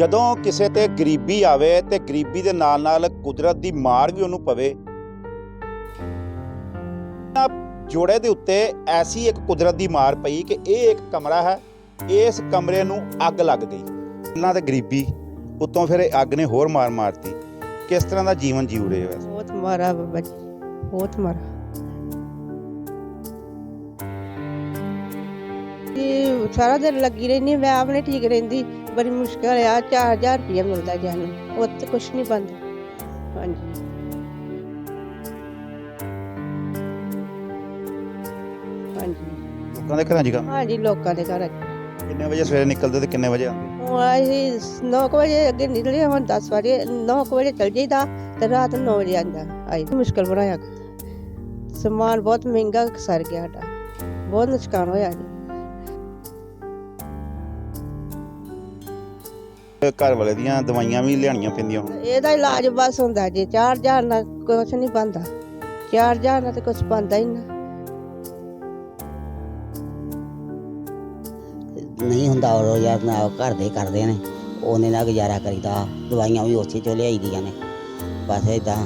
ਜਦੋਂ ਕਿਸੇ ਤੇ ਗਰੀਬੀ ਆਵੇ ਤੇ ਗਰੀਬੀ ਦੇ ਨਾਲ ਨਾਲ ਕੁਦਰਤ ਦੀ ਮਾਰ ਵੀ ਉਹਨੂੰ ਪਵੇ ਜੋੜੇ ਦੇ ਉੱਤੇ ਐਸੀ ਇੱਕ ਕੁਦਰਤ ਦੀ ਮਾਰ ਪਈ ਕਿ ਇਹ ਇੱਕ ਕਮਰਾ ਹੈ, ਇਸ ਕਮਰੇ ਨੂੰ ਅੱਗ ਲੱਗ ਗਈ। ਇਹਨਾਂ ਤੇ ਗਰੀਬੀ, ਉਤੋਂ ਫਿਰ ਇਹ ਅੱਗ ਨੇ ਹੋਰ ਮਾਰ ਮਾਰਤੀ। ਕਿਸ ਤਰ੍ਹਾਂ ਦਾ ਜੀਵਨ ਜੀਉ ਰਹੇ ਹੋ ਬਹੁਤ ਮਾਰਾ ਬਾਬਾ ਜੀ, ਬਹੁਤ ਮਾਰਾ ਇਹ ਸਾਰਾ ਦਿਨ ਲੱਗੀ ਰਹਿੰਦੀ ਮੈਂ ਆਪਣੇ ਠੀਕ ਰਹਿੰਦੀ। ਬੜੀ ਮੁਸ਼ਕਲ ਆ 4000 ਰੁਪਏ ਮਿਲਦਾ ਜਾਨੂੰ ਉੱਥੇ ਕੁਛ ਨਹੀਂ ਬੰਦਾ ਹਾਂਜੀ। ਹਾਂਜੀ। ਲੋਕਾਂ ਦੇ ਘਰਾਂ 'ਚ ਕੰਮ? ਹਾਂਜੀ ਲੋਕਾਂ ਦੇ ਘਰ। ਕਿੰਨੇ ਵਜੇ ਸਵੇਰੇ ਨਿਕਲਦੇ ਤੇ ਕਿੰਨੇ ਵਜੇ ਆਉਂਦੇ? ਹੁਣ ਅਸੀਂ 9 ਵਜੇ ਅੱਗੇ ਨਿਕਲੇ ਹੁਣ 10 ਵਜੇ 9 ਵਜੇ ਚਲ ਜਾਈਦਾ ਤੇ ਰਾਤ 9 ਵਜੇ ਆਂਦਾ ਆਈ ਮੁਸ਼ਕਲ ਬਣਾਇਆ ਸਮਾਨ ਬਹੁਤ ਮਹਿੰਗਾ ਸਰ ਗਿਆ ਸਾਡਾ। ਬਹੁਤ ਨੁਕਸਾਨ ਹੋਇਆ ਜੀ। ਘਰ ਵਾਲੇ ਦੀਆਂ ਦਵਾਈਆਂ ਵੀ ਲਿਆਣੀਆਂ ਪੈਂਦੀਆਂ ਹੁਣ। ਇਹਦਾ ਇਲਾਜ ਬਸ ਹੁੰਦਾ ਜੀ 4000 ਨਾਲ ਕੁਛ ਨਹੀਂ ਬੰਦਾ 4000 ਨਾਲ ਤੇ ਕੁਛ ਬੰਦਾ ਹੀ ਨਾ। ਨਹੀਂ ਹੁੰਦਾ ਉਹ ਯਾਰ ਨਾ ਘਰ ਦੇ ਕਰਦੇ ਨੇ। ਉਹਨੇ ਨਾਲ ਗੁਜ਼ਾਰਾ ਕਰੀਦਾ ਦਵਾਈਆਂ ਵੀ ਉਸੇ ਚੋਂ ਲਿਆਈਦੀਆਂ ਨੇ। ਬਸ ਇਦਾਂ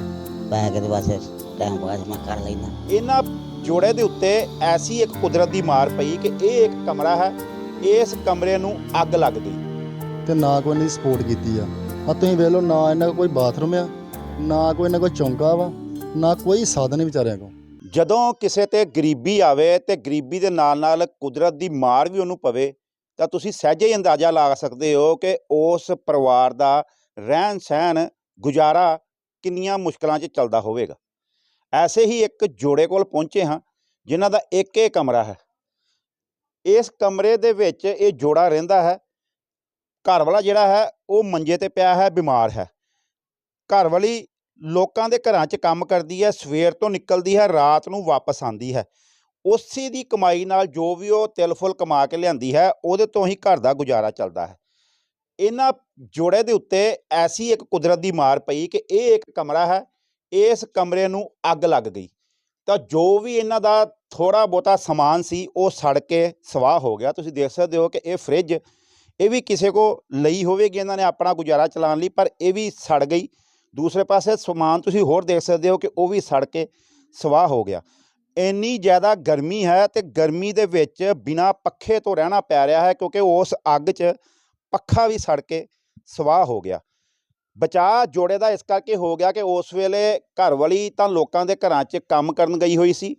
ਪੈ ਕੇ ਤੇ ਬਸ ਟਾਈਮ ਪਾਸ ਮੈਂ ਕਰ ਲੈਂਦਾ। ਇਹਨਾਂ ਜੋੜੇ ਦੇ ਉੱਤੇ ਐਸੀ ਇੱਕ ਕੁਦਰਤ ਦੀ ਮਾਰ ਪਈ ਕਿ ਇਹ ਇੱਕ ਕਮਰਾ ਹੈ। ਇਸ ਕਮਰੇ ਨੂੰ ਅੱਗ ਲੱਗ ਗਈ। ਤੇ ਨਾ ਕੋਈ ਇਹਨਾਂ ਦੀ ਸਪੋਰਟ ਕੀਤੀ ਆ। ਆ ਤੁਸੀਂ ਵੇਖ ਲਓ, ਨਾ ਇਹਨਾਂ ਕੋਲ ਕੋਈ ਬਾਥਰੂਮ ਆ, ਨਾ ਕੋਈ ਇਹਨਾਂ ਕੋਲ ਚੌਂਕਾ ਵਾ, ਨਾ ਕੋਈ ਸਾਧਨ ਹੈ ਵਿਚਾਰਿਆਂ ਕੋਲ। ਜਦੋਂ ਕਿਸੇ ਤੇ ਗਰੀਬੀ ਆਵੇ ਤੇ ਗਰੀਬੀ ਦੇ ਨਾਲ ਨਾਲ ਕੁਦਰਤ ਦੀ ਮਾਰ ਵੀ ਉਹਨੂੰ ਪਵੇ, ਤਾਂ ਤੁਸੀਂ ਸਹਿਜੇ ਹੀ ਅੰਦਾਜ਼ਾ ਲਾ ਸਕਦੇ ਹੋ ਕਿ ਉਸ ਪਰਿਵਾਰ ਦਾ ਰਹਿਣ ਸਹਿਣ ਗੁਜ਼ਾਰਾ ਕਿੰਨੀਆਂ ਮੁਸ਼ਕਲਾਂ 'ਚ ਚੱਲਦਾ ਹੋਵੇਗਾ। ਐਸੇ ਹੀ ਇੱਕ ਜੋੜੇ ਕੋਲ ਪਹੁੰਚੇ ਹਾਂ, ਜਿਨ੍ਹਾਂ ਦਾ ਇੱਕ ਹੀ ਕਮਰਾ ਹੈ। ਇਸ ਕਮਰੇ ਦੇ ਵਿੱਚ ਇਹ ਜੋੜਾ ਰਹਿੰਦਾ ਹੈ ਘਰ ਵਾਲਾ ਜਿਹੜਾ ਹੈ, ਉਹ ਮੰਜੇ ਤੇ ਪਿਆ ਹੈ, ਬਿਮਾਰ ਹੈ। ਘਰ ਵਾਲੀ ਲੋਕਾਂ ਦੇ ਘਰਾਂ 'ਚ ਕੰਮ ਕਰਦੀ ਹੈ, ਸਵੇਰ ਤੋਂ ਨਿਕਲਦੀ ਹੈ, ਰਾਤ ਨੂੰ ਵਾਪਸ ਆਉਂਦੀ ਹੈ। ਉਸੇ ਦੀ ਕਮਾਈ ਨਾਲ ਜੋ ਵੀ ਉਹ ਤਿਲ ਫੁੱਲ ਕਮਾ ਕੇ ਲਿਆਂਦੀ ਹੈ, ਉਹਦੇ ਤੋਂ ਹੀ ਘਰ ਦਾ ਗੁਜ਼ਾਰਾ ਚੱਲਦਾ ਹੈ। ਇਹਨਾਂ ਜੋੜੇ ਦੇ ਉੱਤੇ ਐਸੀ ਇੱਕ ਕੁਦਰਤ ਦੀ ਮਾਰ ਪਈ ਕਿ ਇਹ ਇੱਕ ਕਮਰਾ ਹੈ, ਇਸ ਕਮਰੇ ਨੂੰ ਅੱਗ ਲੱਗ ਗਈ। ਤਾਂ ਜੋ ਵੀ ਇਹਨਾਂ ਦਾ ਥੋੜਾ ਬਹੁਤਾ ਸਮਾਨ ਸੀ, ਉਹ ਸੜ ਕੇ ਸਵਾਹ ਹੋ ਗਿਆ। ਤੁਸੀਂ ਦੇਖ ਸਕਦੇ ਹੋ ਕਿ ਇਹ ਫ੍ਰਿਜ ਇਹ ਵੀ ਕਿਸੇ ਕੋ ਲਈ ਹੋਵੇਗੀ ਇਹਨਾਂ ਨੇ ਆਪਣਾ ਗੁਜ਼ਾਰਾ ਚਲਾਉਣ ਲਈ, ਪਰ ਇਹ ਵੀ ਸੜ ਗਈ। ਦੂਸਰੇ ਪਾਸੇ ਸਮਾਨ ਤੁਸੀਂ ਹੋਰ ਦੇਖ ਸਕਦੇ ਹੋ ਕਿ ਉਹ ਵੀ ਸੜ ਕੇ ਸਵਾਹ ਹੋ ਗਿਆ। ਇੰਨੀ ਜ਼ਿਆਦਾ ਗਰਮੀ ਹੈ ਤੇ ਗਰਮੀ ਦੇ ਵਿੱਚ ਬਿਨਾ ਪੱਖੇ ਤੋਂ ਰਹਿਣਾ ਪੈ ਰਿਹਾ ਹੈ ਕਿਉਂਕਿ ਉਸ ਅੱਗ 'ਚ ਪੱਖਾ ਵੀ ਸੜ ਕੇ ਸਵਾਹ ਹੋ ਗਿਆ। ਬਚਾ ਜੋੜੇ ਦਾ ਇਸ ਕਰਕੇ ਹੋ ਗਿਆ ਕਿ ਉਸ ਵੇਲੇ ਘਰ ਵਾਲੀ ਤਾਂ ਲੋਕਾਂ ਦੇ ਘਰਾਂ 'ਚ ਕੰਮ ਕਰਨ ਗਈ ਹੋਈ ਸੀ,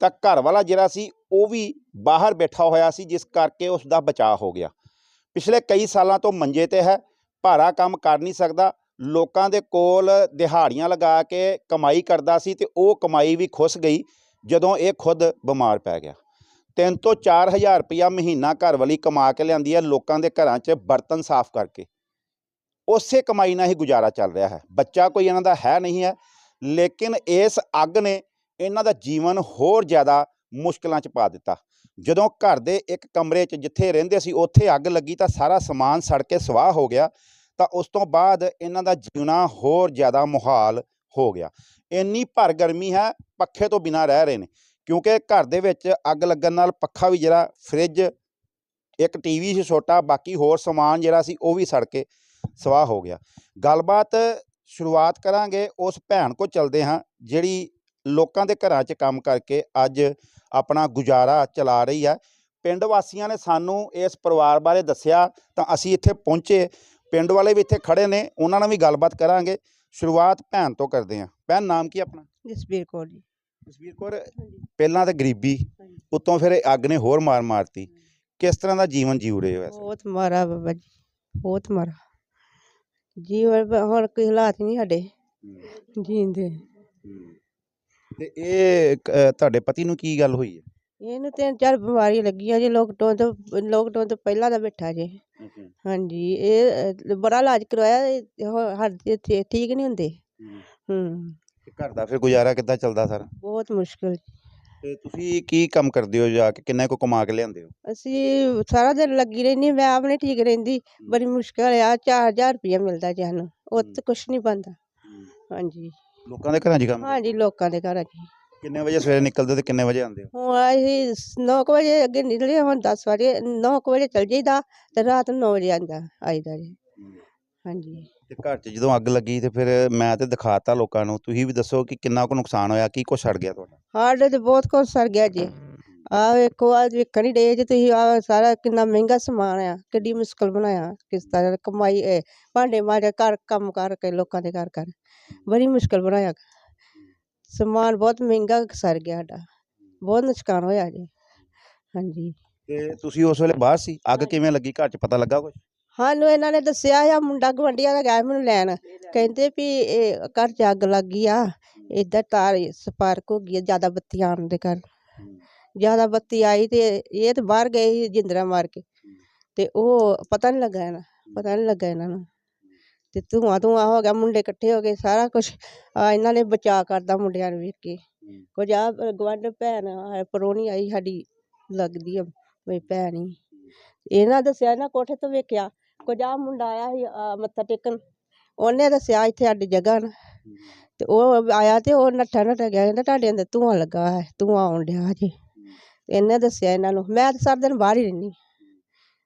ਤਾਂ ਘਰ ਵਾਲਾ ਜਿਹੜਾ ਸੀ ਉਹ ਵੀ ਬਾਹਰ ਬੈਠਾ ਹੋਇਆ ਸੀ, ਜਿਸ ਕਰਕੇ ਉਸ ਦਾ ਬਚਾਅ ਹੋ ਗਿਆ। ਪਿਛਲੇ ਕਈ ਸਾਲਾਂ ਤੋਂ ਮੰਜੇ ਤੇ ਹੈ, ਭਾਰਾ ਕੰਮ ਕਰ ਨਹੀਂ ਸਕਦਾ। ਲੋਕਾਂ ਦੇ ਕੋਲ ਦਿਹਾੜੀਆਂ ਲਗਾ ਕੇ ਕਮਾਈ ਕਰਦਾ ਸੀ ਤੇ ਉਹ ਕਮਾਈ ਵੀ ਖੁੱਸ ਗਈ ਜਦੋਂ ਇਹ ਖੁਦ ਬਿਮਾਰ ਪੈ ਗਿਆ। ਤਿੰਨ ਤੋਂ 4000 ਰੁਪਇਆ ਮਹੀਨਾ ਘਰ ਵਾਲੀ ਕਮਾ ਕੇ ਲਿਆਂਦੀ ਹੈ ਲੋਕਾਂ ਦੇ ਘਰਾਂ 'ਚ ਬਰਤਨ ਸਾਫ਼ ਕਰਕੇ। ਉਸੇ ਕਮਾਈ ਨਾਲ ਹੀ ਗੁਜ਼ਾਰਾ ਚੱਲ ਰਿਹਾ ਹੈ। ਬੱਚਾ ਕੋਈ ਇਹਨਾਂ ਦਾ ਹੈ ਨਹੀਂ ਹੈ, ਲੇਕਿਨ ਇਸ ਅੱਗ ਨੇ ਇਹਨਾਂ ਦਾ ਜੀਵਨ ਹੋਰ ਜ਼ਿਆਦਾ ਮੁਸ਼ਕਲਾਂ 'ਚ ਪਾ ਦਿੱਤਾ। ਜਦੋਂ ਘਰ ਦੇ ਇੱਕ ਕਮਰੇ 'ਚ ਜਿੱਥੇ ਰਹਿੰਦੇ ਸੀ, ਉੱਥੇ ਅੱਗ ਲੱਗੀ ਤਾਂ ਸਾਰਾ ਸਮਾਨ ਸੜ ਕੇ ਸਵਾਹ ਹੋ ਗਿਆ। ਤਾਂ ਉਸ ਤੋਂ ਬਾਅਦ ਇਹਨਾਂ ਦਾ ਜੀਣਾ ਹੋਰ ਜ਼ਿਆਦਾ ਮੁਹਾਲ ਹੋ ਗਿਆ। ਇੰਨੀ ਭਰ ਗਰਮੀ ਹੈ, ਪੱਖੇ ਤੋਂ ਬਿਨਾਂ ਰਹਿ ਰਹੇ ਨੇ। ਕਿਉਂਕਿ ਘਰ ਦੇ ਵਿੱਚ ਅੱਗ ਲੱਗਣ ਨਾਲ ਪੱਖਾ ਵੀ ਜਿਹੜਾ, ਫ੍ਰਿਜ, ਇੱਕ ਟੀਵੀ ਸੀ ਛੋਟਾ, ਬਾਕੀ ਹੋਰ ਸਮਾਨ ਜਿਹੜਾ ਸੀ, ਉਹ ਵੀ ਸੜ ਕੇ ਸਵਾਹ ਹੋ ਗਿਆ। ਗੱਲਬਾਤ ਸ਼ੁਰੂਆਤ ਕਰਾਂਗੇ, ਉਸ ਭੈਣ ਕੋ ਚਲਦੇ ਹਾਂ, ਜਿਹੜੀ ਲੋਕਾਂ ਦੇ ਘਰਾਂ 'ਚ ਕੰਮ ਕਰਕੇ ਅੱਜ ਆਪਣਾ ਗੁਜ਼ਾਰਾ ਚਲਾ ਰਹੀ ਹੈ। ਪਿੰਡ ਵਾਸੀਆਂ ਨੇ ਸਾਨੂੰ ਇਸ ਪਰਿਵਾਰ ਬਾਰੇ ਦੱਸਿਆ ਤਾਂ ਅਸੀਂ ਇੱਥੇ ਪਹੁੰਚੇ। ਪਿੰਡ ਵਾਲੇ ਵੀ ਇੱਥੇ ਖੜੇ ਨੇ ਉਹਨਾਂ ਨਾਲ ਵੀ ਗੱਲਬਾਤ ਕਰਾਂਗੇ। ਸ਼ੁਰੂਆਤ ਭੈਣ ਤੋਂ ਕਰਦੇ ਹਾਂ। ਭੈਣ ਨਾਮ ਕੀ ਆਪਣਾ? ਜਸਬੀਰ ਕੌਰ ਜੀ। ਜਸਵੀਰ ਕੌਰ ਪਹਿਲਾਂ ਤਾਂ ਗਰੀਬੀ। ਉਤੋਂ ਫਿਰ ਅੱਗ ਨੇ ਹੋਰ ਮਾਰ ਮਾਰਤੀ। ਕਿਸ ਤਰ੍ਹਾਂ ਦਾ ਜੀਵਨ ਜੀਉ ਰਹੇ ਹੋ ਬਹੁਤ ਮਾਰਾ ਬਾਬਾ ਜੀ ਬਹੁਤ ਮਾਰਾ ਜੀਵਨ ਹੁਣ ਕੋਈ ਹਾਲਾਤ ਨਹੀਂ ਸਾਡੇ। ਜੀਂਦੇ ਤੇ ਇਹ ਅ, ਤੁਹਾਡੇ ਪਤੀ ਨੂੰ ਕੀ ਗੱਲ ਹੋਈ ਹੈ? ਇਹਨੂੰ ਤਿੰਨ ਚਾਰ ਬਿਮਾਰੀਆਂ ਲੱਗੀਆਂ ਜੀ ਲੋਕਡਾਊਨ ਤੋਂ ਲੋਕਡਾਊਨ ਤੋਂ ਪਹਿਲਾਂ ਦਾ ਬੈਠਾ ਜੇ। ਹਾਂਜੀ ਇਹ ਅ, ਬੜਾ ਇਲਾਜ ਕਰਵਾਇਆ ਇਹ ਸਾਡੇ ਇੱਥੇ ਠੀਕ ਨਹੀਂ ਹੁੰਦੇ। ਹੂੰ। ਤੇ ਘਰ ਦਾ ਫਿਰ ਗੁਜ਼ਾਰਾ ਕਿੱਦਾਂ ਚੱਲਦਾ ਸਾਰਾ? ਬਹੁਤ ਮੁਸ਼ਕਿਲ ਤੇ ਤੁਸੀਂ ਕੀ ਕੰਮ ਕਰਦੇ ਹੋ ਜਾ ਕੇ? ਕਿੰਨੇ ਕੋ ਕਮਾ ਕੇ ਲਿਆਉਂਦੇ ਹੋ? ਅਸੀਂ ਸਾਰਾ ਦਿਨ ਲੱਗੀ ਰਹਿੰਦੀ ਮੈਂ ਆਪਣੇ ਠੀਕ ਰਹਿੰਦੀ। ਬੜੀ ਮੁਸ਼ਕਿਲ ਆ 4000 ਰੁਪਏ ਮਿਲਦਾ ਜਾਨੂੰ ਉੱਥੇ ਕੁਛ ਨਹੀਂ ਬੰਦਾ ਹਾਂਜੀ। ਲੋਕਾਂ ਦੇ ਘਰਾਂ 'ਚ ਕੰਮ ਹਾਂਜੀ ਲੋਕਾਂ ਦੇ ਘਰਾਂ 'ਚ ਕਿੰਨੇ ਵਜੇ ਸਵੇਰੇ ਨਿਕਲਦੇ ਤੇ ਕਿੰਨੇ ਵਜੇ ਆਉਂਦੇ ਹੋ? ਹੁਣ ਅਸੀਂ 9 ਵਜੇ ਅੱਗੇ ਨਿਕਲੇ ਹੁਣ 10 ਵਜੇ 9 ਵਜੇ ਚਲ ਜਾਈਦਾ ਤੇ ਰਾਤ 9 ਵਜੇ ਆਂਦਾ ਆਈਦਾ ਜੀ। ਹਾਂਜੀ। ਤੇ ਘਰ 'ਚ ਜਦੋਂ ਅੱਗ ਲੱਗੀ ਤੇ ਫਿਰ ਮੈਂ ਤੇ ਦਿਖਾਤਾ ਲੋਕਾਂ ਨੂੰ ਤੁਸੀਂ ਵੀ ਦੱਸੋ ਕਿ ਕਿੰਨਾ ਕੁ ਨੁਕਸਾਨ ਹੋਇਆ ਕੀ ਕੁਛ ਸੜ ਗਿਆ ਤੁਹਾਡਾ? ਸਾਡੇ ਤੇ ਬਹੁਤ ਕੁਝ ਸਰ ਗਿਆ ਜੀ। ਆ ਵੇਖੋ ਆ ਵੇਖਣ ਹੀ ਡੇ ਜੇ ਤੁਸੀਂ ਆ ਸਾਰਾ ਕਿੰਨਾ ਮਹਿੰਗਾ ਸਮਾਨ ਆ ਕਿੱਡੀ ਮੁਸ਼ਕਲ ਬਣਾਇਆ ਕਿਸ ਤਰ੍ਹਾਂ ਕਮਾਈ ਇਹ ਭਾਂਡੇ ਮਾਰੇ ਘਰ ਕੰਮ ਕਰਕੇ ਲੋਕਾਂ ਦੇ ਘਰ ਘਰ। ਬੜੀ ਮੁਸ਼ਕਲ ਬਣਾਇਆ। ਸਮਾਨ ਬਹੁਤ ਮਹਿੰਗਾ ਸਰ ਗਿਆ ਸਾਡਾ। ਬਹੁਤ ਨੁਕਸਾਨ ਹੋਇਆ ਜੀ। ਹਾਂਜੀ। ਤੇ ਤੁਸੀਂ ਉਸ ਵੇਲੇ ਬਾਹਰ ਸੀ? ਅੱਗ ਕਿਵੇਂ ਲੱਗੀ? ਘਰ 'ਚ ਪਤਾ ਲੱਗਾ ਕੁਛ? ਸਾਨੂੰ ਇਹਨਾਂ ਨੇ ਦੱਸਿਆ ਆ ਮੁੰਡਾ ਗਵੰਡੀਆਂ ਦਾ ਗਿਆ ਮੈਨੂੰ ਲੈਣ। ਕਹਿੰਦੇ ਵੀ ਇਹ ਘਰ 'ਚ ਅੱਗ ਲੱਗ ਗਈ ਆ ਇੱਧਰ ਤਾਰ ਸਪਾਰਕ ਹੋ ਗਈ ਆ ਜ਼ਿਆਦਾ ਬੱਤੀ ਆਉਣ ਦੇ ਕਾਰਨ। ਜ਼ਿਆਦਾ ਬੱਤੀ ਆਈ ਤੇ ਇਹ ਤੇ ਬਾਹਰ ਗਏ ਸੀ ਜਿੰਦਰਾ ਮਾਰ ਕੇ। ਤੇ ਉਹ ਪਤਾ ਨਹੀਂ ਲੱਗਾ ਇਹਨਾਂ ਪਤਾ ਨਹੀਂ ਲੱਗਾ ਇਹਨਾਂ ਨੂੰ। ਤੇ ਧੂੰਆਂ ਧੂੰਆਂ ਹੋ ਗਿਆ ਮੁੰਡੇ ਇਕੱਠੇ ਹੋ ਗਏ ਸਾਰਾ ਕੁਝ ਇਹਨਾਂ ਨੇ ਬਚਾ ਕਰਦਾ ਮੁੰਡਿਆਂ ਨੂੰ ਵੇਖ ਕੇ। ਕੁਝ ਆ ਗਵੰਡ ਭੈਣ ਆ, ਪਰੋਣੀ ਆਈ ਸਾਡੀ ਲੱਗਦੀ ਆ ਮੇਰੀ ਭੈਣ ਹੀ। ਇਹਨਾਂ ਦੱਸਿਆ ਇਹਨਾਂ ਕੋਠੇ ਤੋਂ ਵੇਖਿਆ ਕੁਝ ਆ ਮੁੰਡਾ ਆਇਆ ਸੀ ਆ, ਮੱਥਾ ਟੇਕਣ। ਉਹਨੇ ਦੱਸਿਆ ਇੱਥੇ ਸਾਡੀ ਜਗ੍ਹਾ ਨਾ। ਤੇ ਉਹ ਆਇਆ ਤੇ ਉਹ ਨੱਠਾ ਨੱਠਾ ਗਿਆ ਕਹਿੰਦਾ ਤੁਹਾਡੇ ਅੰਦਰ ਧੂੰਆਂ ਲੱਗਾ ਹੈ ਧੂੰਆਂ ਆਉਣ ਡਿਆ ਜੀ ਇਹਨੇ ਦੱਸਿਆ ਇਹਨਾਂ ਨੂੰ ਮੈਂ ਤਾਂ ਸਾਰਾ ਦਿਨ ਬਾਹਰ ਹੀ ਰਹਿੰਦੀ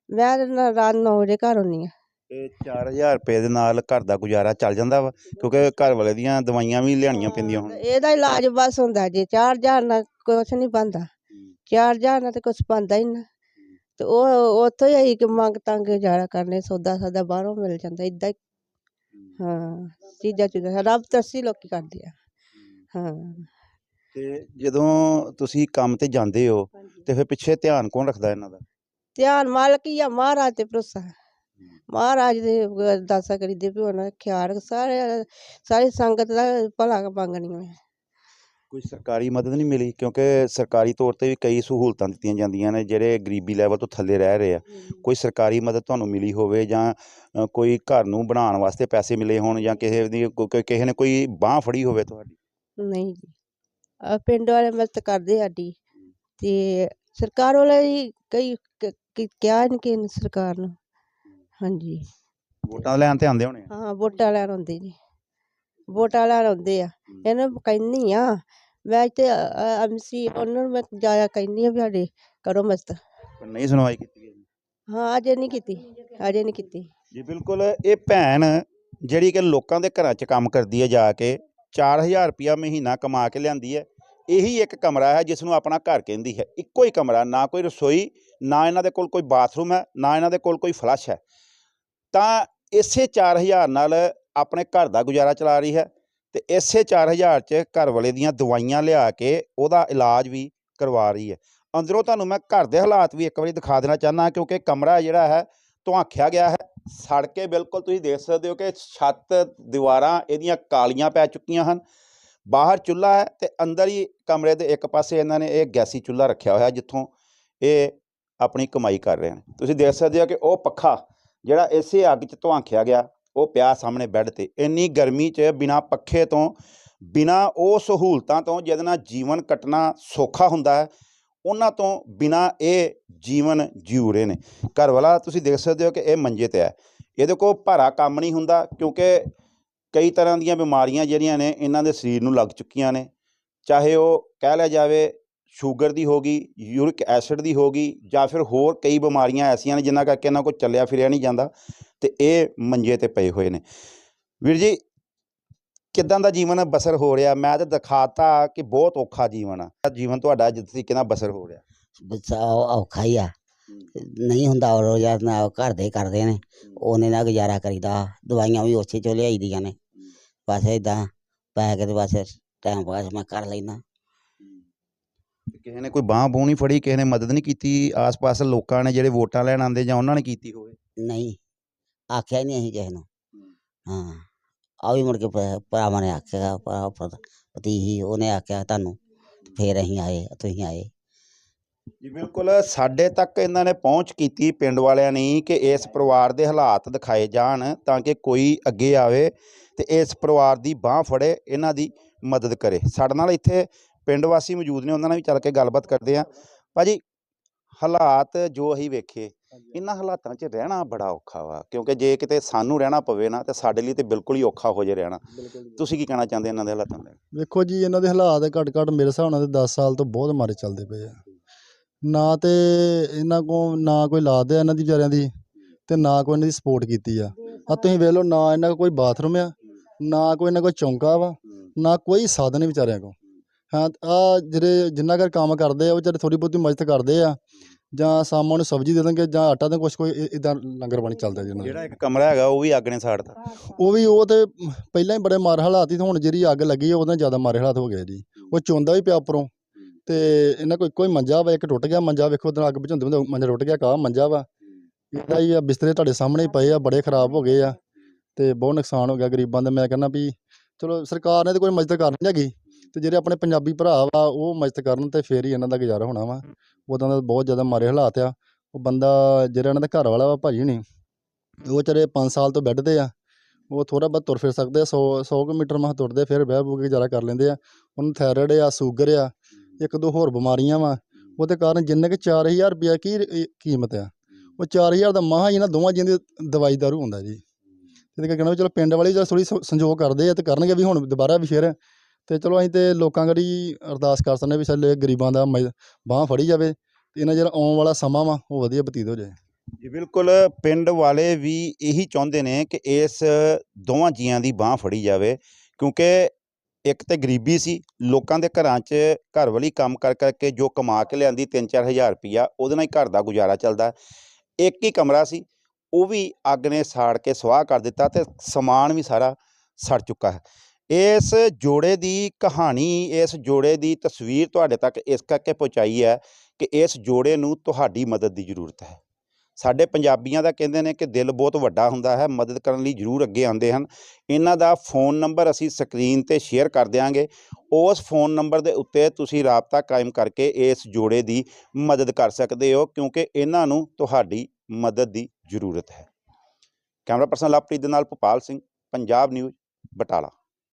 ਮੈਂ ਤਾਂ ਨਾ- ਰਾਤ 9 ਵਜੇ ਘਰ ਹੁੰਦੀ ਆ ਇਹ 4000 ਰੁਪਏ ਦੇ ਨਾਲ ਘਰ ਦਾ ਗੁਜ਼ਾਰਾ ਚੱਲ ਜਾਂਦਾ ਵਾ ਕਿਉਂਕਿ ਘਰ ਵਾਲੇ ਦੀਆਂ ਦਵਾਈਆਂ ਵੀ ਲਿਆਣੀਆਂ ਪੈਂਦੀਆਂ ਹੁਣ। ਇਹਦਾ ਇਲਾਜ ਬਸ ਹੁੰਦਾ ਜੀ ਚਾਰ ਹਜ਼ਾਰ ਨਾਲ ਕੁਛ ਨਹੀਂ ਬਣਦਾ। ਚਾਰ ਹਜ਼ਾਰ ਨਾਲ ਤੇ ਕੁਛ ਬਣਦਾ ਹੀ ਨਾ। ਤੇ ਉਹ ਉੱਥੋਂ ਹੀ ਅਸੀਂ ਕਿ ਮੰਗ ਤੰਗ ਗੁਜ਼ਾਰਾ ਕਰਨੇ ਸੌਦਾ ਸੌਦਾ ਬਾਹਰੋਂ ਮਿਲ ਜਾਂਦਾ ਇਦਾਂ ਹੀ। ਹਾਂ ਚੀਜ਼ਾਂ ਚੀਜ਼ਾਂ ਰੱਬ ਤਰਸੀ ਲੋਕੀ ਕਰਦੇ ਆ। ਹਾਂ। ਤੇ ਜਦੋਂ ਤੁਸੀਂ ਕੰਮ ਤੇ ਜਾਂਦੇ ਹੋ ਤੇ ਫਿਰ ਪਿੱਛੇ ਧਿਆਨ ਕੌਣ ਰੱਖਦਾ ਇਹਨਾਂ ਦਾ? ਧਿਆਨ ਮਾਲਕ ਹੀ ਆ ਮਹਾਰਾਜ ਤੇ ਭਰੋਸਾ। ਮਹਾਰਾਜ ਦੇ ਅਰਦਾਸਾਂ ਕਰੀਦੇ ਵੀ ਉਹਨਾਂ ਦਾ ਖਿਆਲ ਸਾਰੇ ਸਾਰੀ ਸੰਗਤ ਦਾ ਭਲਾ ਮੰਗਣੀ ਮੈਂ ਕੋਈ ਸਰਕਾਰੀ ਮਦਦ ਨਹੀਂ ਮਿਲੀ? ਕਿਉਂਕਿ ਸਰਕਾਰੀ ਤੌਰ ਤੇ ਵੀ ਕਈ ਸਹੂਲਤਾਂ ਦਿੱਤੀਆਂ ਜਾਂਦੀਆਂ ਨੇ ਜਿਹੜੇ ਗਰੀਬੀ ਲੈਵਲ ਤੋਂ ਥੱਲੇ ਰਹਿ ਰਹੇ ਆ। ਕੋਈ ਸਰਕਾਰੀ ਮਦਦ ਤੁਹਾਨੂੰ ਮਿਲੀ ਹੋਵੇ ਜਾਂ ਅ, ਕੋਈ ਘਰ ਨੂੰ ਬਣਾਉਣ ਵਾਸਤੇ ਪੈਸੇ ਮਿਲੇ ਹੋਣ ਜਾਂ ਕਿਸੇ ਦੀ ਕੋ- ਕਿਸੇ ਨੇ ਕੋਈ ਬਾਹ ਫੜੀ ਹੋਵੇ ਤੁਹਾਡੀ? ਨਹੀਂ ਜੀ। ਪਿੰਡ ਵਾਲੇ ਮਦਦ ਕਰਦੇ ਸਾਡੀ। ਤੇ ਸਰਕਾਰ ਵਾਲੇ ਹੀ ਕਈ ਕ- ਕ- ਕਿਹਾ ਨਹੀਂ ਕਿ ਸਰਕਾਰ ਨੂੰ। ਹਾਂਜੀ। ਵੋਟਾਂ ਲੈਣ ਤੇ ਆਉਂਦੇ ਹੋਣੇ ਆ। ਹਾਂ ਵੋਟਾਂ ਲੈਣ ਆਉਂਦੇ ਜੀ ਵੋਟਾਂ ਲੈਣ ਆਉਂਦੇ ਆ। ਇਹਨਾਂ ਨੂੰ ਕਹਿੰਦੀ ਆ ਮੈਂ ਇੱਥੇ ਐਮਸੀ ਉਹਨਾਂ ਨੂੰ ਮੈਂ ਜਾਇਆ ਕਹਿੰਦੀ ਆ ਵੀ ਸਾਡੇ ਕਰੋ ਪਰ ਨਹੀਂ ਸੁਣਵਾਈ ਕੀਤੀ ਗਈ। ਹਾਂ ਅਜੇ ਨਹੀਂ ਕੀਤੀ ਅਜੇ ਨਹੀਂ ਕੀਤੀ। ਜੀ ਬਿਲਕੁਲ ਇਹ ਭੈਣ ਜਿਹੜੀ ਕਿ ਲੋਕਾਂ ਦੇ ਘਰਾਂ 'ਚ ਕੰਮ ਕਰਦੀ ਹੈ ਜਾ ਕੇ 4000 ਰੁਪਇਆ ਮਹੀਨਾ ਕਮਾ ਕੇ ਲਿਆਂਦੀ ਹੈ। ਇਹੀ ਇੱਕ ਕਮਰਾ ਹੈ ਜਿਸ ਨੂੰ ਆਪਣਾ ਘਰ ਕਹਿੰਦੀ ਹੈ। ਇੱਕੋ ਹੀ ਕਮਰਾ, ਨਾ ਕੋਈ ਰਸੋਈ, ਨਾ ਇਹਨਾਂ ਦੇ ਕੋਲ ਕੋਈ ਬਾਥਰੂਮ ਹੈ, ਨਾ ਇਹਨਾਂ ਦੇ ਕੋਲ ਕੋਈ ਫਲਸ਼ ਹੈ। ਤਾਂ ਇਸੇ 4000 ਨਾਲ ਆਪਣੇ ਘਰ ਦਾ ਗੁਜ਼ਾਰਾ ਚਲਾ ਰਹੀ ਹੈ ਤੇ ਇਸੇ 4000 'ਚ ਘਰ ਵਾਲੇ ਦੀਆਂ ਦਵਾਈਆਂ ਲਿਆ ਕੇ ਉਹਦਾ ਇਲਾਜ ਵੀ ਕਰਵਾ ਰਹੀ ਹੈ। ਅੰਦਰੋਂ ਤੁਹਾਨੂੰ ਮੈਂ ਘਰ ਦੇ ਹਾਲਾਤ ਵੀ ਇੱਕ ਵਾਰੀ ਦਿਖਾ ਦੇਣਾ ਚਾਹੁੰਦਾ ਕਿਉਂਕਿ ਕਮਰਾ ਜਿਹੜਾ ਹੈ ਧੁਆਂਖਿਆ ਗਿਆ ਹੈ ਸੜ ਕੇ ਬਿਲਕੁਲ ਤੁਸੀਂ ਦੇਖ ਸਕਦੇ ਹੋ ਕਿ ਛੱਤ, ਦੀਵਾਰਾਂ ਇਹਦੀਆਂ ਕਾਲੀਆਂ ਪੈ ਚੁੱਕੀਆਂ ਹਨ। ਬਾਹਰ ਚੁੱਲ੍ਹਾ ਹੈ ਤੇ ਅੰਦਰ ਹੀ ਕਮਰੇ ਦੇ ਇੱਕ ਪਾਸੇ ਇਹਨਾਂ ਨੇ ਇਹ ਗੈਸੀ ਚੁੱਲ੍ਹਾ ਰੱਖਿਆ ਹੋਇਆ ਜਿੱਥੋਂ ਇਹ ਆਪਣੀ ਕਮਾਈ ਕਰ ਰਹੇ ਨੇ ਤੁਸੀਂ ਦੇਖ ਸਕਦੇ ਹੋ ਕਿ ਉਹ ਪੱਖਾ ਜਿਹੜਾ ਇਸੇ ਅੱਗ 'ਚ ਧੁਆਂਖਿਆ ਗਿਆ, ਉਹ ਪਿਆ ਸਾਹਮਣੇ ਬੈੱਡ ਤੇ। ਇੰਨੀ ਗਰਮੀ 'ਚ ਬਿਨਾ ਪੱਖੇ ਤੋਂ, ਬਿਨਾ ਉਹ ਸਹੂਲਤਾਂ ਤੋਂ ਜਿਹਦੇ ਨਾਲ ਜੀਵਨ ਕੱਟਣਾ ਸੌਖਾ ਹੁੰਦਾ ਹੈ, ਉਹਨਾਂ ਤੋਂ ਬਿਨਾ ਇਹ ਜੀਵਨ ਜਿਉ ਰਹੇ ਨੇ। ਘਰ ਵਾਲਾ ਤੁਸੀਂ ਦੇਖ ਸਕਦੇ ਹੋ ਕਿ ਇਹ ਮੰਜੇ ਤੇ ਹੈ। ਇਹਦੇ ਕੋਲ ਭਾਰਾ ਕੰਮ ਨਹੀਂ ਹੁੰਦਾ ਕਿਉਂਕਿ ਕਈ ਤਰ੍ਹਾਂ ਦੀਆਂ ਬਿਮਾਰੀਆਂ ਜਿਹੜੀਆਂ ਨੇ ਇਹਨਾਂ ਦੇ ਸਰੀਰ ਨੂੰ ਲੱਗ ਚੁੱਕੀਆਂ ਨੇ। ਚਾਹੇ ਉਹ ਕਹਿ ਲਿਆ ਜਾਵੇ ਸ਼ੂਗਰ ਦੀ ਹੋ ਗਈ ਯੂਰਿਕ ਐਸਿਡ ਦੀ ਹੋ ਗਈ ਜਾਂ ਫਿਰ ਹੋਰ ਕਈ ਬਿਮਾਰੀਆਂ ਐਸੀਆਂ ਨੇ ਜਿਨ੍ਹਾਂ ਕਰਕੇ ਇਹਨਾਂ ਕੋਲ ਚੱਲਿਆ ਫਿਰਿਆ ਨਹੀਂ ਜਾਂਦਾ ਤੇ ਇਹ ਮੰਜੇ ਤੇ ਪਏ ਹੋਏ ਨੇ। ਵੀਰ ਜੀ ਕਿੱਦਾਂ ਦਾ ਜੀਵਨ ਬਸਰ ਹੋ ਰਿਹਾ? ਮੈਂ ਤਾਂ ਦਿਖਾਤਾ ਕਿ ਬਹੁਤ ਔਖਾ ਜੀਵਨ ਆ। ਜੀਵਨ ਤੁਹਾਡਾ ਜਿਸ ਤਰੀਕੇ ਨਾਲ ਬਸਰ ਹੋ ਰਿਹਾ। ਬਚਾਓ ਔਖਾ ਹੀ ਆ। ਨਹੀਂ ਹੁੰਦਾ ਰੋਜ਼ਾਨਾ ਘਰ ਦੇ ਕਰਦੇ ਨੇ। ਉਹਨੇ ਨਾਲ ਗੁਜ਼ਾਰਾ ਕਰੀਦਾ। ਦਵਾਈਆਂ ਵੀ ਉਸੇ ਚੋਂ ਲਿਆਈ ਦੀਆਂ ਨੇ। ਬਸ ਇਦਾਂ ਪੈ ਕੇ ਤੇ ਬਸ ਟਾਈਮ ਪਾਸ ਮੈਂ ਕਰ ਤੇ ਕਿਸੇ ਨੇ ਕੋਈ ਬਾਂਹ ਬੂਹ ਨਹੀਂ ਫੜੀ ਕਿਸੇ ਨੇ ਮਦਦ ਨਹੀਂ ਕੀਤੀ ਆਸ-ਪਾਸ ਲੋਕਾਂ ਨੇ ਜਿਹੜੇ ਵੋਟਾਂ ਲੈਣ ਆਉਂਦੇ ਜਾਂ ਉਹਨਾਂ ਨੇ ਕੀਤੀ ਹੋਵੇ? ਨਹੀਂ ਆਖਿਆ ਹੀ ਨਹੀਂ ਅਸੀਂ ਕਿਸੇ ਨੂੰ। ਹਾਂ। ਆ ਵੀ ਮੁੜ ਕੇ ਭਰਾਵਾਂ ਨੇ ਆਖਿਆ ਭਰਾ ਪਤ- ਪਤੀ ਹੀ ਉਹਨੇ ਆਖਿਆ ਤੁਹਾਨੂੰ ਫੇਰ ਅਸੀਂ ਆਏ ਤੁਸੀਂ ਆਏ। ਜੀ ਬਿਲਕੁਲ। ਸਾਡੇ ਤੱਕ ਇਹਨਾਂ ਨੇ ਪਹੁੰਚ ਕੀਤੀ ਪਿੰਡ ਵਾਲਿਆਂ ਨੇ ਕਿ ਇਸ ਪਰਿਵਾਰ ਦੇ ਹਾਲਾਤ ਦਿਖਾਏ ਜਾਣ ਤਾਂ ਕਿ ਕੋਈ ਅੱਗੇ ਆਵੇ ਤੇ ਇਸ ਪਰਿਵਾਰ ਦੀ ਬਾਹ ਫੜੇ ਇਹਨਾਂ ਦੀ ਮਦਦ ਕਰੇ। ਸਾਡੇ ਨਾਲ ਇੱਥੇ ਪਿੰਡ ਵਾਸੀ ਮੌਜੂਦ ਨੇ ਉਹਨਾਂ ਨਾਲ ਵੀ ਚੱਲ ਕੇ ਗੱਲਬਾਤ ਕਰਦੇ ਆਂ ਭਾਜੀ ਹਾਲਾਤ ਜੋ ਅਸੀਂ ਵੇਖੇ ਇਹਨਾਂ ਹਾਲਾਤਾਂ 'ਚ ਰਹਿਣਾ ਬੜਾ ਔਖਾ ਵਾ ਕਿਉਂਕਿ ਜੇ ਕਿਤੇ ਸਾਨੂੰ ਰਹਿਣਾ ਪਵੇ ਨਾ ਤੇ ਸਾਡੇ ਲਈ ਤੇ ਬਿਲਕੁਲ ਹੀ ਔਖਾ ਹੋ ਜੇ ਰਹਿਣਾ। ਤੁਸੀਂ ਕੀ ਕਹਿਣਾ ਚਾਹੁੰਦੇ ਇਹਨਾਂ ਦੇ ਹਾਲਾਤਾਂ ਬਾਰੇ? ਵੇਖੋ ਜੀ ਇਹਨਾਂ ਦੇ ਹਾਲਾਤ ਘੱਟ ਘੱਟ ਮੇਰੇ ਹਿਸਾਬ ਨਾਲ ਤੇ 10 ਸਾਲ ਤੋਂ ਬਹੁਤ ਮਾਰੇ ਚੱਲਦੇ ਪਏ ਆ। ਨਾ ਤੇ ਇਹਨਾਂ ਕੋ ਨਾ ਕੋਈ ਲਾਦ ਹੈ ਇਹਨਾਂ ਦੀ ਵਿਚਾਰਿਆਂ ਦੀ ਤੇ ਨਾ ਕੋਈ ਇਹਨਾਂ ਦੀ ਸਪੋਰਟ ਕੀਤੀ ਆ। ਆ ਤੁਸੀਂ ਵੇਖ ਲਓ ਨਾ ਇਹਨਾਂ ਕੋਲ ਕੋਈ ਬਾਥਰੂਮ ਆ ਨਾ ਕੋਈ ਇਹਨਾਂ ਕੋਲ ਚੌਂਕਾ ਵਾ ਨਾ ਕੋਈ ਸਾਧਨ ਹੈ ਵਿਚਾਰਿਆਂ ਕੋਲ। ਹਾਂ ਆ ਜਿਹੜੇ ਜਿੰਨਾ ਘਰ ਕੰਮ ਕਰਦੇ ਆ ਉਹ ਵਿਚਾਰੇ ਥੋੜੀ ਬਹੁਤੀ ਮਦਦ ਕਰਦੇ ਆ ਜਾਂ ਸ਼ਾਮਾਂ ਨੂੰ ਸਬਜ਼ੀ ਦੇ ਦੇਣਗੇ ਜਾਂ ਆਟਾ ਦੇ ਕੁਛ ਕੋਈ ਇਦਾਂ ਲੰਗਰ ਪਾਣੀ ਚੱਲਦਾ ਜੀ ਉਹਨਾਂ ਦਾ। ਜਿਹੜਾ ਇੱਕ ਕਮਰਾ ਹੈਗਾ ਉਹ ਵੀ ਅੱਗ ਨੇ ਸਾੜਤਾ। ਉਹ ਵੀ ਉਹ ਤੇ ਪਹਿਲਾਂ ਹੀ ਬੜੇ ਮਾਰ ਹਾਲਾਤ ਸੀ ਹੁਣ ਜਿਹੜੀ ਅੱਗ ਲੱਗੀ ਆ ਉਹਦੇ ਜ਼ਿਆਦਾ ਮਾਰੇ ਹਾਲਾਤ ਹੋ ਗਏ ਜੀ। ਉਹ ਚੋਂਦਾ ਵੀ ਪਿਆ ਉੱਪਰੋਂ। ਤੇ ਇਹਨਾਂ ਕੋਈ ਕੋਈ ਮੰਜਾ ਵਾ, ਇੱਕ ਟੁੱਟ ਗਿਆ ਮੰਜਾ, ਵੇਖੋ ਉਹਦੇ ਅੱਗ ਬੁਝਾਉਂਦੇ ਹੁੰਦੇ ਮੰਜਾ ਟੁੱਟ ਗਿਆ ਕਾ ਮੰਜਾ ਵਾ। ਇਹਦਾ ਹੀ ਆ, ਬਿਸਤਰੇ ਤੁਹਾਡੇ ਸਾਹਮਣੇ ਹੀ ਪਏ ਆ, ਬੜੇ ਖਰਾਬ ਹੋ ਗਏ ਆ, ਤੇ ਬਹੁਤ ਨੁਕਸਾਨ ਹੋ ਗਿਆ ਗਰੀਬਾਂ ਦਾ। ਮੈਂ ਕਹਿੰਦਾ ਵੀ ਚਲੋ ਸਰਕਾਰ ਨੇ ਤੇ ਕੋਈ ਮਦਦ ਕਰਨੀ ਹੈਗੀ, ਤੇ ਜਿਹੜੇ ਆਪਣੇ ਪੰਜਾਬੀ ਭਰਾ ਵਾ, ਉਹ ਮਦਦ ਕਰਨ ਤੇ ਫੇਰ ਹੀ ਇਹਨਾਂ ਦਾ ਗੁਜ਼ਾਰਾ ਹੋਣਾ ਵਾ। ਉਦਾਂ ਦਾ ਬਹੁਤ ਜ਼ਿਆਦਾ ਮਾਰੇ ਹਾਲਾਤ ਆ। ਉਹ ਬੰਦਾ ਜਿਹੜਾ ਇਹਨਾਂ ਦਾ ਘਰ ਵਾਲਾ ਵਾ, ਭਾਜੀ ਨਹੀਂ ਉਹ ਵਿਚਾਰੇ 5 ਸਾਲ ਤੋਂ ਬੈੱਡ ਤੇ ਆ। ਉਹ ਥੋੜਾ ਬਹੁਤ ਤੁਰ ਫਿਰ ਸਕਦੇ ਆ 100 100 ਕਿਲੋਮੀਟਰ ਮਾ ਤੁਰਦੇ ਫਿਰ ਬਹਿ ਬੂ ਕੇ ਗੁਜ਼ਾਰਾ ਕਰ ਲੈਂਦੇ ਆ। ਉਹਨੂੰ ਥਾਇਰਾਇਡ ਆ, ਸ਼ੂਗਰ ਆ ਇੱਕ ਦੋ ਹੋਰ ਬਿਮਾਰੀਆਂ ਵਾ। ਉਹਦੇ ਕਾਰਨ ਜਿੰਨੇ ਕਿ 4000 ਰੁਪਇਆ ਕੀ ਰ- ਕੀਮਤ ਆ। ਉਹ 4000 ਦਾ ਮਹਾ ਹੀ ਇਹਨਾਂ ਦੋਵਾਂ ਜੀਆਂ ਦੀ ਦਵਾਈ ਦਾਰੂ ਹੁੰਦਾ ਜੀ। ਇਹਦੇ ਕਰਕੇ ਕਹਿੰਦਾ ਵੀ ਚਲੋ ਪਿੰਡ ਵਾਲੇ ਚਲ ਥੋੜੀ ਸੰਯੋਗ ਕਰਦੇ ਆ ਤੇ ਕਰਨਗੇ ਵੀ ਹੁਣ ਦੁਬਾਰਾ ਵੀ ਫਿਰ ਤੇ ਚਲੋ ਅਸੀਂ ਤੇ ਲੋਕਾਂ ਗੜੀ ਅਰਦਾਸ ਕਰ ਸਕਦੇ ਵੀ ਸਾਡੇ ਗਰੀਬਾਂ ਦਾ ਬਾਹ ਫੜੀ ਜਾਵੇ। ਤੇ ਇਹਨਾਂ ਜਿਹੜਾ ਆਉਣ ਵਾਲਾ ਸਮਾਂ ਵਾ, ਉਹ ਵਧੀਆ ਬਤੀਤ ਹੋ ਜਾਏ। ਜੀ ਬਿਲਕੁਲ, ਪਿੰਡ ਵਾਲੇ ਵੀ ਇਹੀ ਚਾਹੁੰਦੇ ਨੇ ਕਿ ਇਸ ਦੋਵਾਂ ਜੀਆਂ ਦੀ ਬਾਹ ਫੜੀ ਜਾਵੇ। ਕਿਉਂਕਿ ਇੱਕ ਤੇ ਗਰੀਬੀ ਸੀ, ਲੋਕਾਂ ਦੇ ਘਰਾਂ 'ਚ ਘਰ ਵਾਲੀ ਕੰਮ ਕਰ ਕਰਕੇ ਜੋ ਕਮਾ ਕੇ ਲਿਆਂਦੀ 3-4000 ਰੁਪਈਆ, ਉਹਦੇ ਨਾਲ ਹੀ ਘਰ ਦਾ ਗੁਜ਼ਾਰਾ ਚੱਲਦਾ। ਇੱਕ ਹੀ ਕਮਰਾ ਸੀ, ਉਹ ਵੀ ਅੱਗ ਨੇ ਸਾੜ ਕੇ ਸਵਾਹ ਕਰ ਦਿੱਤਾ ਤੇ ਸਮਾਨ ਵੀ ਸਾਰਾ ਸੜ ਚੁੱਕਾ ਹੈ। ਇਸ ਜੋੜੇ ਦੀ ਕਹਾਣੀ, ਇਸ ਜੋੜੇ ਦੀ ਤਸਵੀਰ ਤੁਹਾਡੇ ਤੱਕ ਇਸ ਕਰਕੇ ਪਹੁੰਚਾਈ ਹੈ ਕਿ ਇਸ ਜੋੜੇ ਨੂੰ ਤੁਹਾਡੀ ਮਦਦ ਦੀ ਜ਼ਰੂਰਤ ਹੈ। ਸਾਡੇ ਪੰਜਾਬੀਆਂ ਦਾ ਕਹਿੰਦੇ ਨੇ ਕਿ ਦਿਲ ਬਹੁਤ ਵੱਡਾ ਹੁੰਦਾ ਹੈ, ਮਦਦ ਕਰਨ ਲਈ ਜ਼ਰੂਰ ਅੱਗੇ ਆਉਂਦੇ ਹਨ। ਇਹਨਾਂ ਦਾ ਫੋਨ ਨੰਬਰ ਅਸੀਂ ਸਕਰੀਨ ਤੇ ਸ਼ੇਅਰ ਕਰ ਦਿਆਂਗੇ। ਉਸ ਫੋਨ ਨੰਬਰ ਦੇ ਉੱਤੇ ਤੁਸੀਂ ਰਾਬਤਾ ਕਾਇਮ ਕਰਕੇ ਇਸ ਜੋੜੇ ਦੀ ਮਦਦ ਕਰ ਸਕਦੇ ਹੋ, ਕਿਉਂਕਿ ਇਹਨਾਂ ਨੂੰ ਤੁਹਾਡੀ ਮਦਦ ਦੀ ਜ਼ਰੂਰਤ ਹੈ। ਕੈਮਰਾ ਪਰਸਨ ਲਵਪ੍ਰੀਤ ਦੇ ਨਾਲ ਭੋਪਾਲ ਸਿੰਘ, ਪੰਜਾਬ ਨਿਊਜ਼, ਬਟਾਲਾ।